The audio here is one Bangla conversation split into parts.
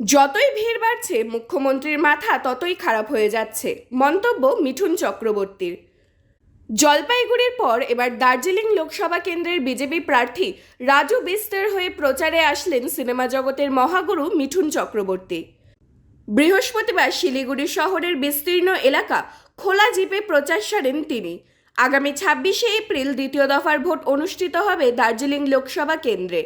যতই ভিড় বাড়ছে, মুখ্যমন্ত্রীর মাথা ততই খারাপ হয়ে যাচ্ছে, মন্তব্য মিঠুন চক্রবর্তীর। জলপাইগুড়ির পর এবার দার্জিলিং লোকসভা কেন্দ্রের বিজেপি প্রার্থী রাজু বিস্তের হয়ে প্রচারে আসলেন সিনেমা জগতের মহাগুরু মিঠুন চক্রবর্তী। বৃহস্পতিবার শিলিগুড়ি শহরের বিস্তীর্ণ এলাকা খোলা জিপে প্রচার সারেন তিনি। আগামী ছাব্বিশে এপ্রিল দ্বিতীয় দফার ভোট অনুষ্ঠিত হবে দার্জিলিং লোকসভা কেন্দ্রে।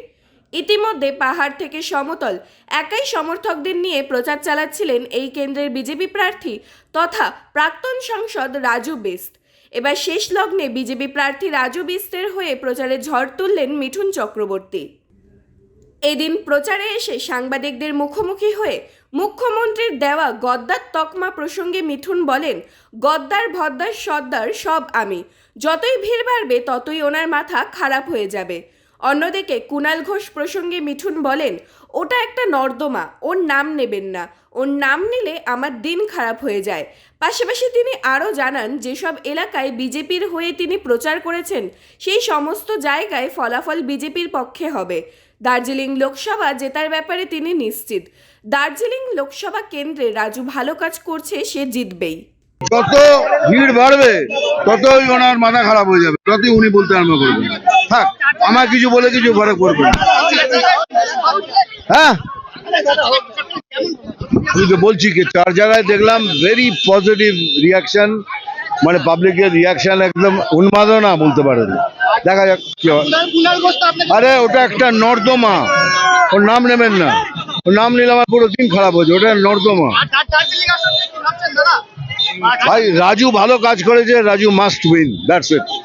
ইতিমধ্যে পাহাড় থেকে সমতল। একাই সমর্থকদের নিয়ে প্রচার চালাচ্ছিলেন এই কেন্দ্রের বিজেপি প্রার্থী তথা প্রাক্তন সাংসদ রাজু বিস্ত এবার শেষ লগ্নে বিজেপি প্রার্থী রাজু বিস্তের হয়ে প্রচারে ঝড় তুললেন মিঠুন চক্রবর্তী। এদিন প্রচারে এসে সাংবাদিকদের মুখোমুখি হয়ে মুখ্যমন্ত্রীর দেওয়া গদ্দার তকমা প্রসঙ্গে মিঠুন বলেন, গদ্দার, ভদ্দার, সর্দার সব আমি। যতই ভিড় বাড়বে, ততই ওনার মাথা খারাপ হয়ে যাবে। অন্যদিকে কুণাল ঘোষ প্রসঙ্গে মিঠুন বলেন, ওটা একটা নর্দমা, ওর নাম নেবেন না। ওর নাম নিলে আমার দিন খারাপ হয়ে যায়। পাশাপাশি তিনি আরও জানান, যেসব এলাকায় বিজেপির হয়ে তিনি প্রচার করেছেন, সেই সমস্ত জায়গায় ফলাফল বিজেপির পক্ষে হবে। দার্জিলিং লোকসভা জেতার ব্যাপারে তিনি নিশ্চিত। দার্জিলিং লোকসভা কেন্দ্রে রাজু ভালো কাজ করছে, সে জিতবেই। যত ভিড় বাড়বে, ততই ওনার মাথা খারাপ হয়ে যাবে ততই উনি বলতে আরম্ভ করবেন থাক আমার কিছু বলে কিছু ফরক পড়বে হ্যাঁ? তো বলছি কি, চার জায়গায় দেখলাম ভেরি পজিটিভ রিয়াকশন মানে পাবলিকের রিয়াকশন একদম উন্মাদনা বলতে পারেন দেখা যাক কি আরে, ওটা একটা নর্দমা। ওর নাম নেবেন না। ওর নাম নিলে আমার পুরো দিন খারাপ হয়েছে ওটা নর্দমা। ভাই, রাজু ভালো কাজ করেছে, Raju must win that's it